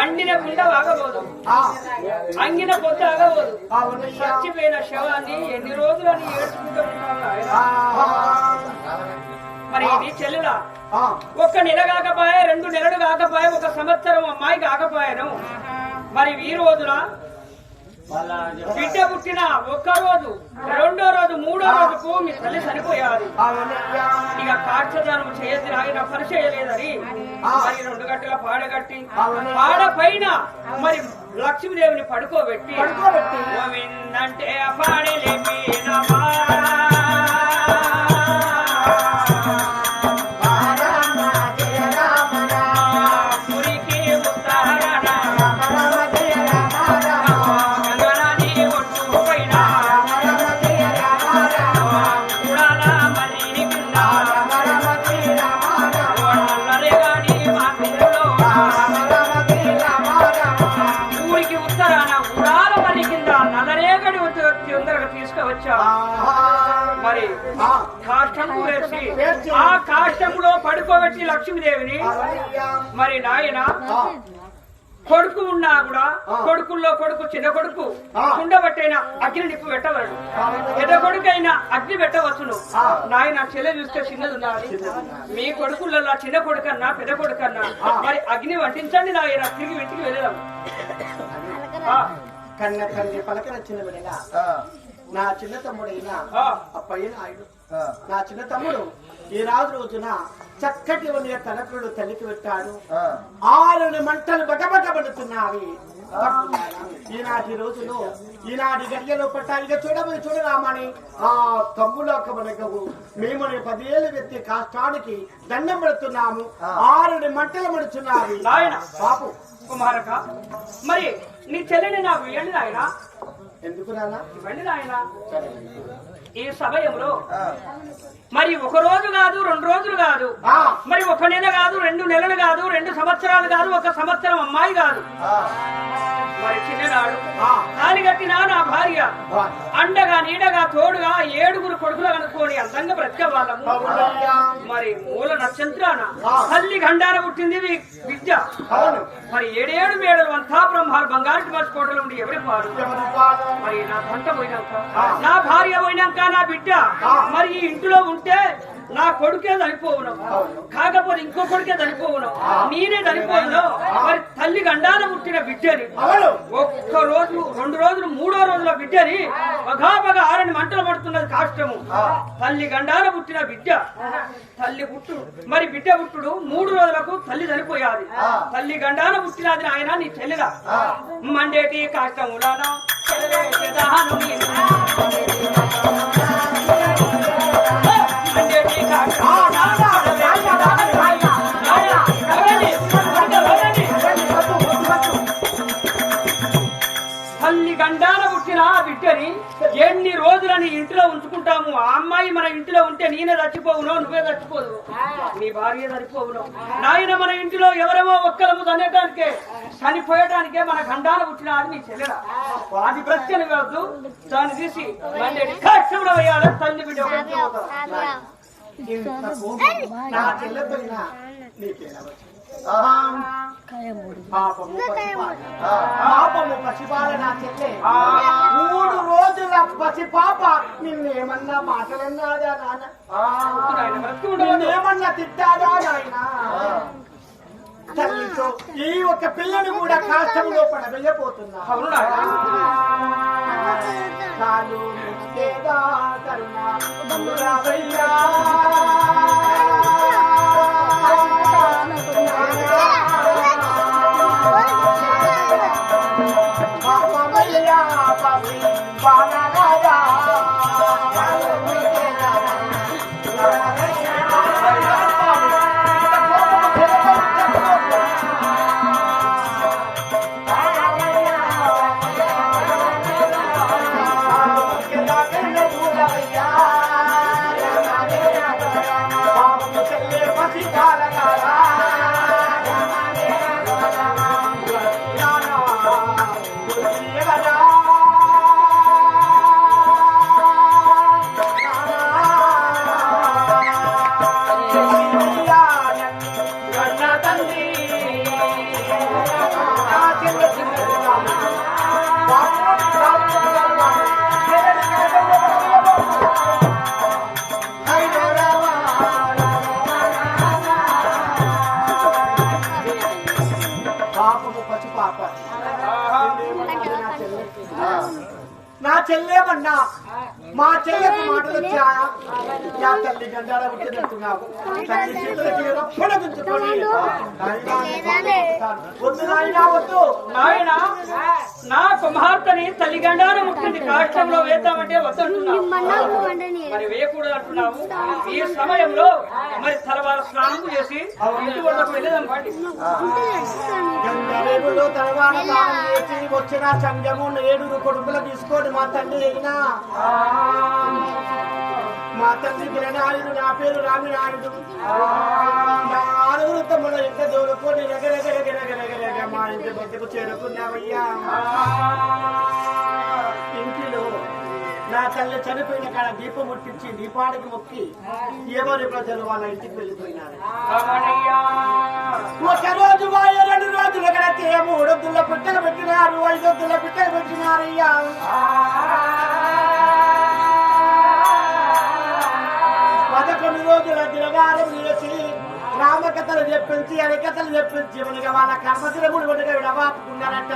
అండిన కుండ ఆగబోదు. అంగిన పొద్దు ఆగబోదు. చచ్చిపోయిన శవాన్ని ఎన్ని రోజులని నాయనా. ఆహా. మరి నీ చెల్లులా? ఆ, ఒక్క నెల కాకపోయే రెండు నెలలు కాకపోయే ఒక సంవత్సరం అమ్మాయి కాకపోయాను. మరి ఈ రోజున బిడ్డ పుట్టిన ఒక్క రోజు రెండో రోజు మూడో రోజుకు మీ తల్లి చనిపోయారు అవునయ్యా. ఇక కాక్షదానం చేయద్దు ఆయన పని చేయలేదని మరి రెండు గంటల పాడ కట్టి పాడ పైన మరి లక్ష్మీదేవిని పడుకోబెట్టి పడుకోబెట్టి. గోవిందంటే పాడలేమి వేసి. ఆ కాష్టములో పడుకోబెట్టి లక్ష్మీదేవిని. మరి నాయన కొడుకు ఉన్నా కూడా ఆ. కొడుకుల్లో కొడుకు చిన్న కొడుకు. కుండబట్టైనా అగ్ని నిప్పు పెట్టవలడు. పెద్ద కొడుకు అయినా అగ్ని పెట్టవచ్చును. నాయన చెల్లె చూస్తే చిన్నది ఉన్నది మీ కొడుకులలో చిన్న కొడుకన్నా పెద్ద కొడుకన్నా? మరి అగ్ని వంటించండి నాయన తిరిగి ఇంటికి వెళ్ళదాం కన్న తండ్రి పలకరించిన విడగా నా చిన్న తమ్ముడైన ఆ. అప్పయ్య నాయుడు నా చిన్న తమ్ముడు ఈ రాజు రోజున చక్కటి ఉన్న తలకుడు తల్లికి పెట్టాడు. ఆరు మంటలు బగబగబడుతున్నావి ఈనాటి రోజులో ఈనాటి గడియలో పట్టాలిగా చూడమని చూడరామని ఆ తమ్ములోక మనకు మేము పదేళ్ళు వ్యక్తి కాష్టానికి దండం పెడుతున్నాము. ఆరు మంటలు మడుచున్నావి నాయన. పాపు కుమారక. మరి నీ చెల్లెని నాకు ఇవ్వండి నాయన? ఎందుకు రానా ఇవ్వండి నాయన ఈ సమయంలో మరి ఒక రోజు కాదు రెండు రోజులు కాదు. మరి ఒక నెల కాదు రెండు నెలలు కాదు రెండు సంవత్సరాలు కాదు ఒక సంవత్సరం అమ్మాయి కాదు మరి చిన్ననాడు. తాలి కట్టిన నా భార్య. అండగా నీడగా తోడుగా ఏడుగురు కొడుకులు అనుకోని అందంగా బ్రతికే వాళ్ళము అవునయ్యా. మరి మూల నక్షత్రాన. తల్లి గండాన పుట్టింది విద్య అవును మరి ఏడేడు మేడలు అంతా బ్రహ్మాలు బంగారు మర్చిపోవడం ఉండి ఎవరి పాలు? మరి నా భర్త పోయినాక. నా భార్య పోయినాక నా బిడ్డ. మరి ఈ ఇంటిలో ఉంటే నా కొడుకే చనిపోవును. కాకపోతే ఇంకో కొడుకే చనిపోవును. నేనే చనిపోవును. మరి తల్లి గండాన పుట్టిన బిడ్డని ఒక్క రోజు రెండు రోజులు మూడో రోజుల బిడ్డని బగా ఆరని మంటలు పడుతున్నది కాష్టము. తల్లి గండాన పుట్టిన బిడ్డ. తల్లి పుట్టు మరి బిడ్డ పుట్టుడు మూడు రోజులకు తల్లి చనిపోయాది. తల్లి గండాన పుట్టినది ఆయన నీ చెల్లెల? మండేటి కాష్టములానా నేనే చచ్చిపోవును నువ్వే చచ్చిపోదు. నీ భార్య చనిపోవును. నాయన మన ఇంటిలో ఎవరేమో ఒక్కలము చనిపోయడానికే చనిపోయడానికే మన గండాన పుట్టిన అది నీ చెల్లెల. అది ప్రశ్న కాదు దాన్ని తీసి మళ్ళీ వేయాలి తల్లి బిడ్డ నా? పాపము పసిపాల. నా చెల్లె మూడు రోజుల పసిపాప నిన్నేమన్నా మాటలన్నాదా నాన్న వద్దు తిట్టాదా నాయన తల్లితో ఈ ఒక పిల్లని కూడా కాష్టంలో పడవేయబోతున్నా అవును కరుణ తండ్రి నా చెల్లెమన్నా? మా చెల్లెకు మాటలు వచ్చాయా నా తల్లి గండాల పుట్టినట్టున్నావు తల్లి చేతులకి రప్పడ గుంజుకొని. వద్దు నాయనా వద్దు. నాయన నా కుమార్తెని తల్లిగండాన ముట్టింది. కాష్టంలో వేద్దామంటే వద్దంటున్నావు మరి వేయకూడదు అంటున్నావు ఈ సమయంలో మరి తలవారు స్నానం చేసి ఇంటి వద్దకు వెళ్ళేదాం పాటి గంగరేవులో తలవాన తాను చేసి వచ్చిన సంగము ఏడుగురు కొడుకులు తీసుకొని మా తల్లి అయినా మా తల్లి గిరనాయుడు నా పేరు రామినాయుడు నా ఆరుగురు తమ్ముడు ఇంత దూరుకొని రగరగరగరగరగరగ మా ఇంటి బద్దకు చేరుకున్నావయ్యా ఇంటిలో నా తల్లి చనిపోయిన కాడ దీపం ముట్టించి దీపానికి మొక్కి ఎవరి ప్రజలు వాళ్ళ ఇంటికి వెళ్ళిపోయినారు. ఒక రోజు వాయ రెండు రోజులు కడితే మూడొద్దుల పిట్టలు పెట్టినారు ఐదొద్దుల పిట్టలు పెట్టినారు అయ్యా పదకొండు రోజుల దినగారం చేసి రామకథలు చెప్పించి హరికథలు చెప్పించి మనకి వాళ్ళ కర్మశిరముడు కొడుక విడవాపుకున్నారట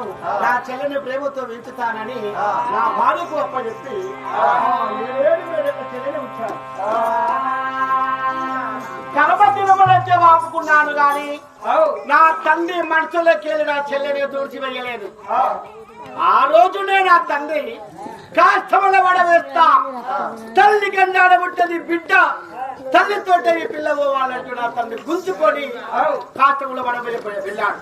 గడతాను నా చెల్లెని ప్రేమతో పెంచుతానని నా భార్యకు అప్పచెప్పి చెల్లెని ఉంచాను. వాపుకున్నాను గాని నా తండ్రి మనసులోకి వెళ్ళి నా చెల్లెని దూర్చి వేయలేదు ఆ రోజునే నా తండ్రి కాష్టముల వడవేస్తా తల్లి గండాడ పుట్టది బిడ్డ. తల్లితోట ఈ పిల్ల పోవాలంటూ నా తండ్రి గుంజుకొని కాష్టముల వడవేయబోయే వెళ్ళాడు.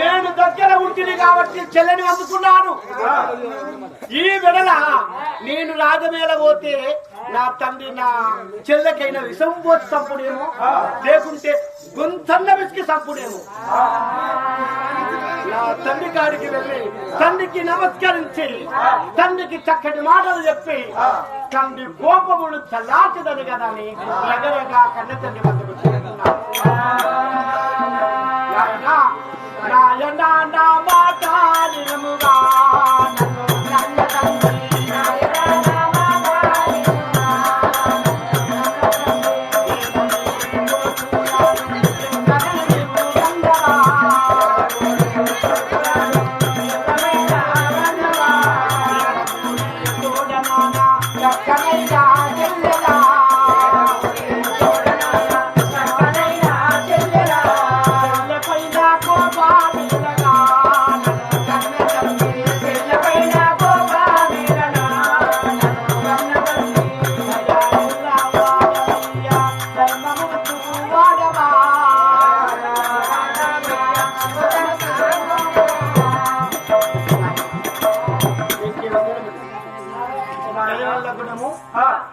నేను దగ్గర ఉంటుంది కాబట్టి చెల్లెని అందుకున్నాను. ఈ వెడల నేను రాజమేళ పోతే నా తండ్రి నా చెల్లెకైన విషం పోసి చంపుడేమో. లేకుంటే గొంతన్న విసికి చంపుడేమో. నా తండ్రి కాడికి వెళ్ళి తండ్రికి నమస్కరించి తండ్రికి చక్కటి మాటలు చెప్పి తండ్రి కోపమును చల్లార్చదని కదా అని ఎగరగా కన్న తండ్రి వద్దకు చేరుకున్నాను. మాట నిజముగా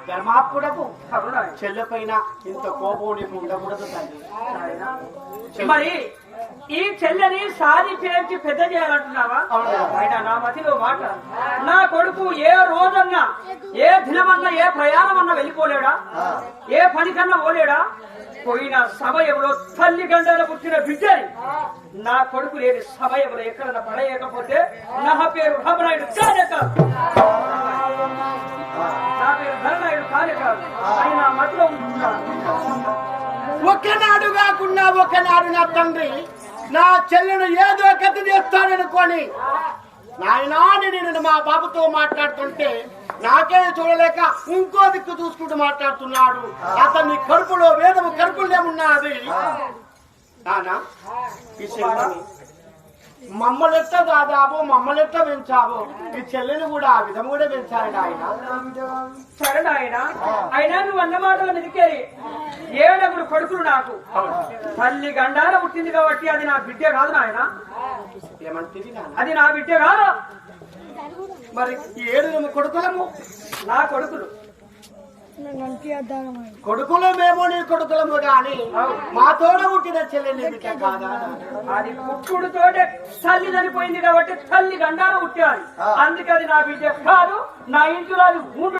ధర్మాత్ముడకు చెల్లెపైన ఇంత కోపం నీకు ఉండకూడదు తల్లి మరి ఈ చెల్లెని సాది పేర్చి పెద్ద చేయాలంటున్నావా. అయినా నా మతిలో మాట. నా కొడుకు ఏ రోజన్నా ఏ దినమన్నా ఏ ప్రయాణమన్నా వెళ్ళిపోలేడా? ఏ పనికన్నా పోలేడా? పోయిన సమయంలో తల్లి గంటల పుట్టిన బిడ్డని నా కొడుకు లేని సమయంలో ఎక్కడన్నా పడేయకపోతే నా పేరు రామనాయుడు కానే కాదు నా పేరు ధరనాయుడు కానే కాదు ఆయన మతిలో ఉంటున్నాడు ఒకనాడు కాకుండా ఒకనాడు నా తండ్రి నా చెల్లెను ఏదో కథ చేస్తాడనుకొని నాయనా నేను మా బాబుతో మాట్లాడుతుంటే నాకే చూడలేక ఇంకో దిక్కు చూసుకుంటూ మాట్లాడుతున్నాడు. అతని కడుపులో వేదము కడుపులేమున్నది నానా మమ్మలెట్ట దాదాపు మమ్మలెట్ట పెంచావు? ఈ చెల్లెని కూడా ఆ విధము కూడా పెంచాడు ఆయన సరే నాయన అయినా నువ్వు అన్న మాటలు నిలికేరి ఏడుగురు కొడుకులు నాకు. తల్లి గండాన పుట్టింది కాబట్టి అది నా బిడ్డ కాదు నాయన. ఏమంటిది అది నా బిడ్డ కాదు. మరి ఏడు కొడుకులము? నా కొడుకులు. కొడుకులు మేము నీ కొడుకులము గాని మా తోడ పుట్టిన కాదా? అది పుట్టుడుతోటే తల్లి చనిపోయింది కాబట్టి తల్లి గండాన పుట్టాలి. అందుకే అది నా బిడ్డ కాదు నా ఇంట్లో అది